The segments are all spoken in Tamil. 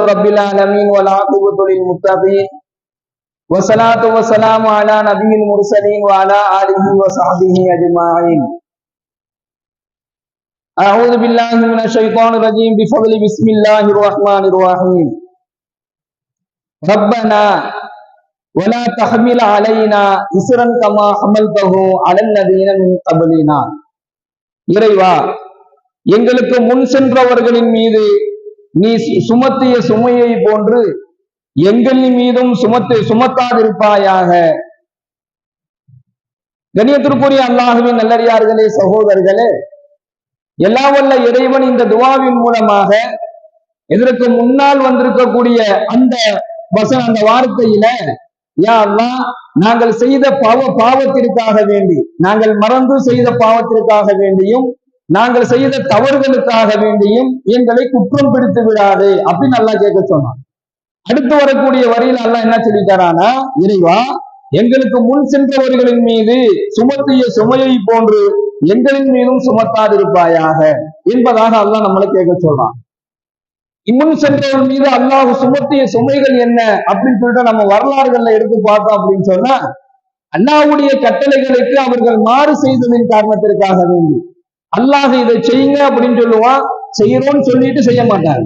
رب العالمين والعاقبة للمتقين والصلاة والسلام على نبي المرسلين وعلى آله وصحبه أجمعين أعوذ بالله من الشيطان الرجيم بفضل بسم الله الرحمن الرحيم ربنا ولا تحمل علينا إسرا كما حملته على الذين من قبلنا இறைவா எங்களுக்கு முன் சென்றவர்களின் மீது நீ சுமத்திய சுமையை போன்று எங்கள் மீதும் சுமத்து சுமத்தாதிருப்பாயாக. கணியத்திற்குரிய அல்லாஹுவின் நல்லறியார்களே சகோதரர்களே எல்லா வல்ல இறைவன் இந்த துவாவின் மூலமாக இதற்கு முன்னால் வந்திருக்கக்கூடிய அந்த வசன அந்த வார்த்தையில யா அல்லாஹ் நாங்கள் செய்த பாவ பாவத்திற்காக வேண்டி நாங்கள் மறந்து செய்த பாவத்திற்காக வேண்டியும் நாங்கள் செய்த தவறுகளுக்காக வேண்டியும் எங்களை குற்றம் பிடித்து விடாதே அப்படின்னு நல்லா கேட்க சொன்னான். அடுத்து வரக்கூடிய வரியில் அல்லாஹ் என்ன சொல்லிட்டாரானா இறைவா எங்களுக்கு முன் சென்றவர்களின் மீது சுமத்திய சுமையை போன்று எங்களின் மீதும் சுமத்தாதிருப்பாயாக என்பதாக அல்லாஹ் நம்மளை கேட்க சொல்றான் முன் சென்றவர்கள் மீது அல்லாஹ் சுமத்திய சுமைகள் என்ன அப்படின்னு சொல்லிட்டு நம்ம வரலாறுகள்ல எடுத்து பார்த்தோம் அப்படின்னு சொன்னா அல்லாஹ்வுடைய கட்டளைகளுக்கு அவர்கள் மாறு செய்ததின் காரணத்திற்காக வேண்டி அல்லாஹ் இதை செய்யுங்க அப்படின்னு சொல்லுவான். செய்யறோம்னு சொல்லிட்டு செய்ய மாட்டாங்க.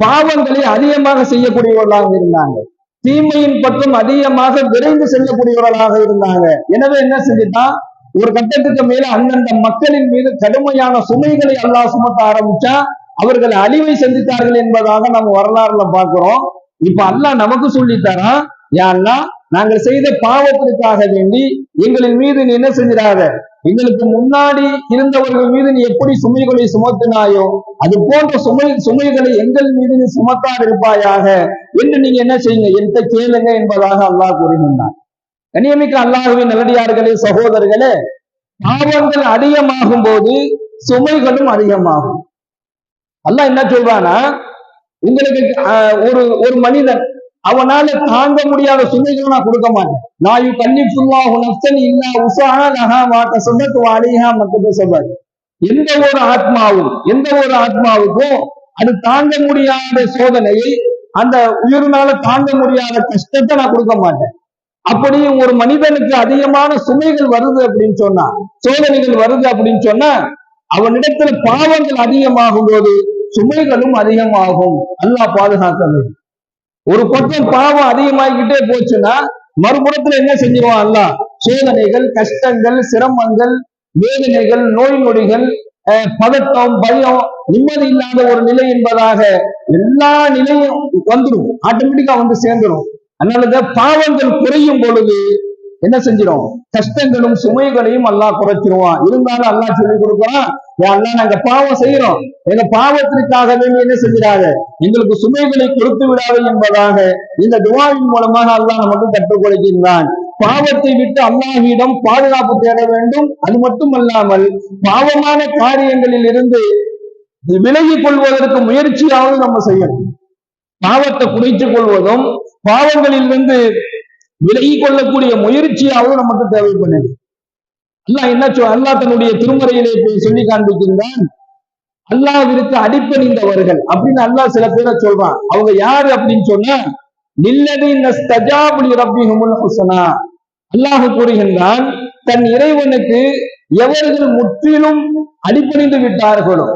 பாவங்களை அதிகமாக செய்யக்கூடியவர்களாக இருந்தாங்க. தீமையின் பக்கம் அதிகமாக விரைந்து செல்லக்கூடியவர்களாக இருந்தாங்க. எனவே என்ன செஞ்சுட்டான் ஒரு கட்டத்துக்கு மேல அந்தந்த மக்களின் மீது கடுமையான சுமைகளை அல்லாஹ் சுமத்த ஆரம்பிச்சா அவர்கள் அழிவை சந்தித்தார்கள் என்பதாக நம்ம வரலாறுல பாக்குறோம் இப்ப அல்லாஹ் நமக்கு சொல்லித்தரா? யாருன்னா நாங்கள் செய்த பாவத்திற்காக வேண்டி எங்களின் மீது நீ என்ன செஞ்சிடாத? எங்களுக்கு முன்னாடி இருந்தவர்கள் மீது நீ எப்படி சுமைகளை சுமத்தினாயோ அது போன்ற சுமை சுமைகளை எங்கள் மீது நீ சுமத்தாது இருப்பாயாக என்று நீங்க என்ன செய்யுங்க? என்கிட்ட கேளுங்க என்பதாக அல்லாஹ் கூறுகின்றான். கனியமிக்க அல்லாஹுவின் நல்லடியார்களே சகோதரர்களே பாவங்கள் அதிகமாகும் போது சுமைகளும் அதிகமாகும். அல்லாஹ் என்ன சொல்றானா உங்களுக்கு ஆஹ், ஒரு ஒரு மனிதன் அவனால தாங்க முடியாத சுமைகளை நான் கொடுக்க மாட்டேன். நான் கண்ணி ஃபுல்லாஹு நஃப்சன் இல்லா உசாஹா லஹா மாட்ட சொன்னத்து வாலிஹா மக்கத்து சொல்றாரு எந்த ஒரு ஆத்மாவும் எந்த ஒரு ஆத்மாவுக்கும் அது தாங்க முடியாத சோதனையை அந்த உயிரினால தாங்க முடியாத கஷ்டத்தை நான் கொடுக்க மாட்டேன். அப்படி ஒரு மனிதனுக்கு அதிகமான சுமைகள் வருது அப்படின்னு சொன்னா சோதனைகள் வருது அப்படின்னு சொன்னா அவனிடத்துல பாவங்கள் அதிகமாகும் போது சுமைகளும் அதிகமாகும். அல்லாஹ் பாதுகாக்க வேண்டும். ஒரு பக்கம் பாவம் அதிகமாகிக்கிட்டே போச்சுன்னா மறுபுறத்துல என்ன செஞ்சிருவான் அல்ல சோதனைகள் கஷ்டங்கள் சிரமங்கள் வேதனைகள் நோய் நொடிகள் அஹ், பதட்டம் பயம் நிம்மதி இல்லாத ஒரு நிலை என்பதாக எல்லா நிலையும் வந்துடும் ஆட்டோமேட்டிக்கா வந்து சேர்ந்துடும் அதனாலதான் பாவங்கள் குறையும் பொழுது என்ன செஞ்சிடும் கஷ்டங்களும் சுமைகளையும் அல்லாஹ் குறைச்சிருவான். இருந்தாலும் அல்லாஹ் சொல்லி கொடுக்குறான் "யா நாங்க பாவம் செய்யறோம் எங்க பாவத்திற்காக வேண்டி என்ன செஞ்சிடாத? எங்களுக்கு சுமைகளை கொடுத்து விடாது என்பதாக இந்த துவாவின் மூலமாக அல்லாஹ் நமக்கு கற்றுக் கொடுக்கின்றான். பாவத்தை விட்டு அல்லாஹிடம் பாதுகாப்பு தேட வேண்டும். அது மட்டுமல்லாமல் பாவமான காரியங்களில் இருந்து விலகிக் கொள்வதற்கு முயற்சியாவது நம்ம செய்யணும். பாவத்தை குறைத்துக் கொள்வதும் பாவங்களில் இருந்து விலகிக் கொள்ளக்கூடிய முயற்சியாவது நமக்கு தேவைப்படுது அல்லாஹ் என்ன சொல் அல்லாஹ் தன்னுடைய திருமறையிலே போய் சொல்லி காண்பிக்கின்றான். அல்லாவிற்கு அடிப்பணிந்தவர்கள். அப்படின்னு அல்லாஹ் சில பேரை சொல்றான். அவங்க யாரு அப்படின்னு சொன்னா நில்லதின் அல்லாஹ் கூறுகின்றான் தன் இறைவனுக்கு எவர்கள் முற்றிலும் அடிப்பணிந்து விட்டார்களோ?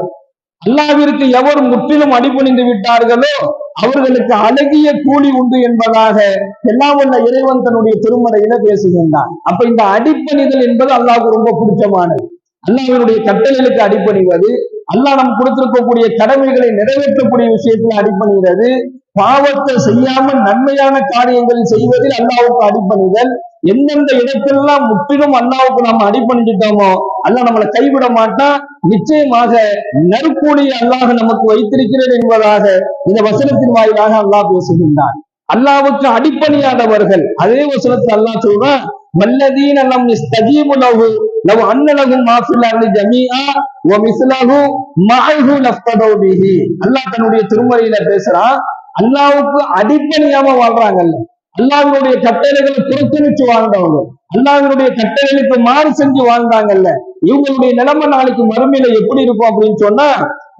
அல்லாவிற்கு எவர் முற்றிலும் அடிபணிந்து விட்டார்களோ? அவர்களுக்கு அழகிய கூலி உண்டு என்பதாக எல்லாம் வல்ல இறைவன் தன்னுடைய திருமறையில பேசுகின்றான். அப்ப இந்த அடிப்பணிதல் என்பது அல்லாவுக்கு ரொம்ப பிடிச்சமானது. அல்லாவினுடைய கட்டளைகளுக்கு அடிப்பணிவது அல்லாஹ் நம்ம கொடுத்திருக்கக்கூடிய கடமைகளை நிறைவேற்றக்கூடிய விஷயத்தில் அடிப்பணிகிறது. பாவத்தை செய்யாமல் நன்மையான காரியங்கள் செய்வதில் அல்லாவுக்கு அடிப்பணிதல் எந்தெந்த இடத்திலெல்லாம் முற்றிலும் அண்ணாவுக்கு நம்ம அடிப்பணிஞ்சிட்டோமோ அல்லாஹ் நம்மளை கைவிட மாட்டான் நிச்சயமாக நற்கூலியை அல்லாஹ் நமக்கு வைத்திருக்கிறது என்பதாக இந்த வசனத்தின் வாயிலாக அல்லாஹ் பேசுகின்றான். அல்லாவுக்கு அடிப்பணியாதவர்கள் அதே வசனத்தில் அல்லாஹ் சொல்றான் வல்லதீன அல்லம் யஸ்தஜீபு லவ் அன்ன லஹும் ஜமீஆ வ மிஸ்லஹு மஅஹு பிஹி. அல்லாஹ் தன்னுடைய திருமறையில பேசுறான் அல்லாவுக்கு அடிப்பணியாம வாழ்றாங்கல்ல அல்லாவினுடைய கட்டளைகளை புறக்கணிச்சு வாழ்ந்தவங்க. அல்லாவினுடைய கட்டளைகளுக்கு மாறு செஞ்சு வாழ்ந்தாங்கல்ல. இவங்களுடைய நிலைமை நாளைக்கு மறுமையில எப்படி இருக்கும் அப்படின்னு சொன்னா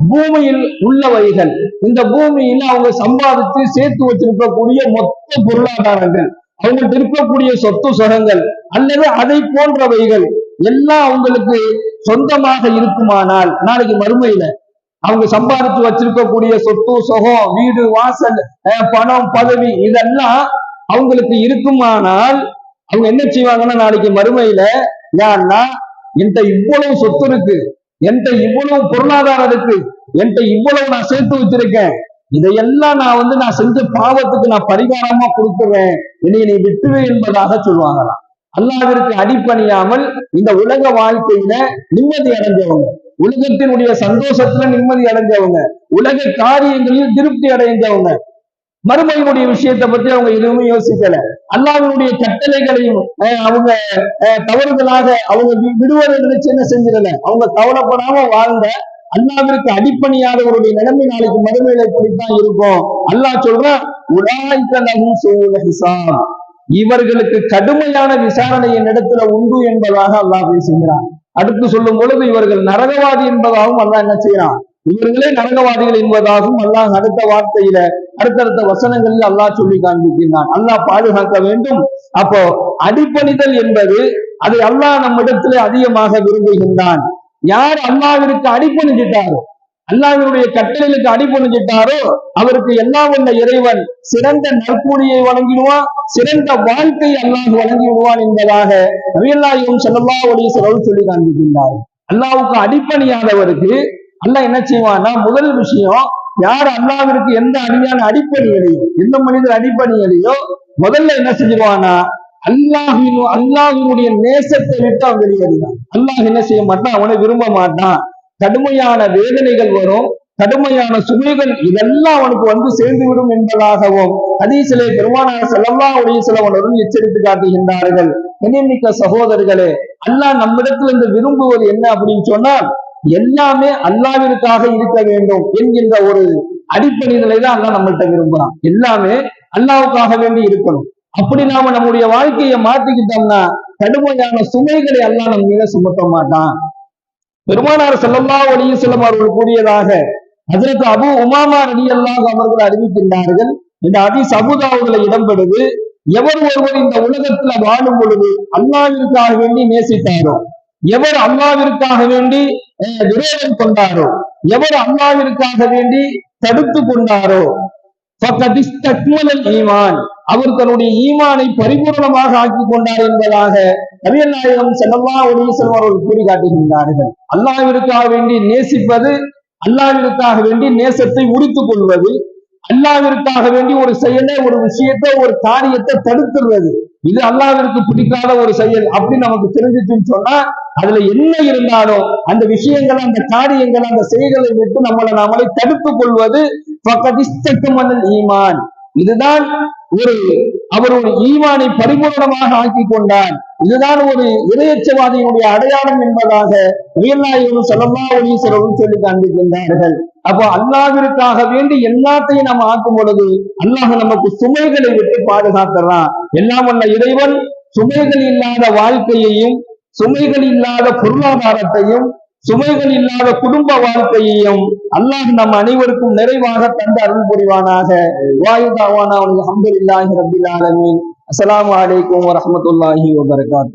பூமியில் உள்ளவைகள் இந்த பூமியில அவங்க சம்பாதித்து சேர்த்து வச்சிருக்கக்கூடிய மொத்த பொருளாதாரங்கள் அவங்கள்ட்ட இருக்கக்கூடிய சொத்து சுகங்கள் அல்லது அதை போன்றவைகள் எல்லாம் அவங்களுக்கு சொந்தமாக இருக்குமானால் நாளைக்கு மறுமையில அவங்க சம்பாதிச்சு வச்சிருக்கக்கூடிய சொத்து சுகம் வீடு வாசல் அஹ், பணம் பதவி இதெல்லாம் அவங்களுக்கு இருக்குமானால் அவங்க என்ன செய்வாங்கன்னா நாளைக்கு மறுமையில ஏன்னா என்கிட்ட இவ்வளவு சொத்து இருக்கு என்கிட்ட இவ்வளவு பொருளாதாரம் இருக்கு என்கிட்ட இவ்வளவு நான் சேர்த்து வச்சிருக்கேன் இதையெல்லாம் நான் வந்து நான் செஞ்ச பாவத்துக்கு நான் பரிகாரமா கொடுத்துருவேன் என்னை நீ விட்டுவே என்பதாக சொல்லுவாங்களாம். அல்லாவிற்கு அடிப்பணியாமல் இந்த உலக வாழ்க்கையில நிம்மதி அடைஞ்சவங்க உலகத்தினுடைய சந்தோஷத்துல நிம்மதி அடைஞ்சவங்க உலக காரியங்களில் திருப்தி அடைஞ்சவங்க மறுமையினுடைய விஷயத்தை பத்தி அவங்க எதுவுமே யோசிக்கல. அல்லாவினுடைய கட்டளைகளையும் அவங்க அஹ், தவறுதலாக அவங்க விடுவதை நினைச்சு என்ன செஞ்சிடல? அவங்க கவலைப்படாம வாழ்ந்த அல்லாவிற்கு அடிப்பணியாதவருடைய நிலைமை நாளைக்கு மறுமையில இப்படித்தான் இருக்கும். அல்லாஹ் சொல்றான் உலாய்க்க லஹும் சுஊல் இவர்களுக்கு கடுமையான விசாரணை என்னிடத்துல உண்டு என்பதாக அல்லாஹ் பேசுகிறான். அடுத்து சொல்லும் பொழுது இவர்கள் நரகவாதி என்பதாகவும் அல்லாஹ் என்ன செய்யறான்? இவர்களே நரகவாதிகள் என்பதாகவும் அல்லாஹ் அடுத்த வார்த்தையில அடுத்தடுத்த வசனங்களில் அல்லாஹ் சொல்லி காண்பிக்கின்றான். அல்லாஹ் பாதுகாக்க வேண்டும். அப்போ அடிப்பணிதல் என்பது அதை அல்லாஹ் நம்மிடத்திலே அதிகமாக விரும்புகின்றான். யார் அல்லாவிற்கு அடிப்பணிஞ்சிட்டாரோ அல்லாவினுடைய கட்டளைகளுக்கு அடிபணிஞ்சிட்டாரோ அவருக்கு எல்லாம் உள்ள இறைவன் சிறந்த நற்கூலியை வழங்கிடுவான் சிறந்த வாழ்க்கை அல்லாஹ் வழங்கி விடுவான் என்பதாக நபியல்லாயும் செல்லல்லா ஒளி செலவு சொல்லி காண்பிக்கின்றார் அல்லாவுக்கு அடிப்பணியாதவருக்கு அல்லாஹ் என்ன செய்வான்னா முதல் விஷயம் யார் அல்லாவிற்கு எந்த அடியான அடிப்பணிகளையோ எந்த மனிதர் அடிப்பணிகளையோ முதல்ல என்ன செஞ்சிருவானா அல்லாஹின் அல்லாஹினுடைய நேசத்தை விட்டு அவன் வெளியேறினான். அல்லாஹ் என்ன செய்ய மாட்டான்? அவனை விரும்ப மாட்டான். கடுமையான வேதனைகள் வரும். கடுமையான சுமைகள் இதெல்லாம் அவனுக்கு வந்து சேர்ந்து விடும் என்பதாகவும் அதீசிலே பெருமானார் ஸல்லல்லாஹு உடைய வஸல்லம் எச்சரித்து காட்டுகின்றார்கள். இணைமிக்க சகோதரர்களே அல்லாஹ் நம்மிடத்தில் இருந்து விரும்புவது என்ன அப்படின்னு சொன்னால் எல்லாமே அல்லாவிற்காக இருக்க வேண்டும் என்கின்ற ஒரு அடிப்படைகளை தான் அல்லா நம்மள்ட்ட விரும்புறான். எல்லாமே அல்லாவுக்காக வேண்டி இருக்கணும். அப்படி நாம நம்முடைய வாழ்க்கையை மாத்திக்கிட்டோம்னா கடுமையான சுமைகளை அல்லா நம்ம மீத சுமத்த மாட்டான். பெருமானார் ஸல்லல்லாஹு அலைஹி செல்லும் அவர்கள் கூறியதாக அதற்கு அபு உமாமா ரலியல்லாஹு அவர்கள் அறிவிக்கின்றார்கள். இந்த ஹதீஸ் அபுதாவுல இடம்பெறுது. எவர் ஒருவர் இந்த உலகத்துல வாழும் பொழுது அல்லாவிற்காக வேண்டி நேசித்தாரோ? எவர் அல்லாவிற்காக வேண்டி விரோதம் கொண்டாரோ? எவர் அல்லாவிற்காக வேண்டி தடுத்து கொண்டாரோ? ஈமான். அவர் தன்னுடைய ஈமானை பரிபூர்ணமாக ஆக்கி கொண்டார் என்பதாக நபிகள் நாயகம் ஸல்லல்லாஹு அலைஹி அவர்கள் கூறி காட்டுகின்றார்கள் அல்லாவிற்காக வேண்டி நேசிப்பது அல்லாவிற்காக வேண்டி நேசத்தை உரித்துக் கொள்வது அல்லாவிற்காக வேண்டி ஒரு செயலை ஒரு விஷயத்தை ஒரு காரியத்தை தடுத்துடுறது இது அல்லாவிற்கு பிடிக்காத ஒரு செயல் அப்படின்னு நமக்கு தெரிஞ்சிச்சுன்னு சொன்னா அதுல என்ன இருந்தாலும் அந்த விஷயங்கள் அந்த காரியங்கள் அந்த செயல்களை விட்டு நம்மளை நாமளை தடுத்துக் கொள்வது. ஈமான். இதுதான் ஒரு அவருடைய ஈமானை பரிபூர்ணமாக ஆக்கி கொண்டார். இதுதான் ஒரு இரையச்சவாதியினுடைய அடையாளம் என்பதாக உயர்நாயகம் செலவா ஒளி செலவும் சொல்லி காண்பிக்கின்றார்கள். அப்போ அல்லாவிற்காக வேண்டி எல்லாத்தையும் நம்ம ஆக்கும் பொழுது அல்லாஹ் நமக்கு சுமைகளை விட்டு பாதுகாத்துறான். எல்லாம் உள்ள இறைவன் சுமைகள் இல்லாத வாழ்க்கையையும் சுமைகள் இல்லாத பொருளாதாரத்தையும் சுமைகள் இல்லாத குடும்ப வாழ்க்கையையும் அல்லாஹ் நம் அனைவருக்கும் நிறைவாக தந்து அருள் புரிவானாக. வாயுதாவானா அல்ஹம்துலில்லாஹி ரப்பில் ஆலமீன். அஸ்லாம் வலைக்கம் வரமத்துல்லாஹி வபரகாத்துஹு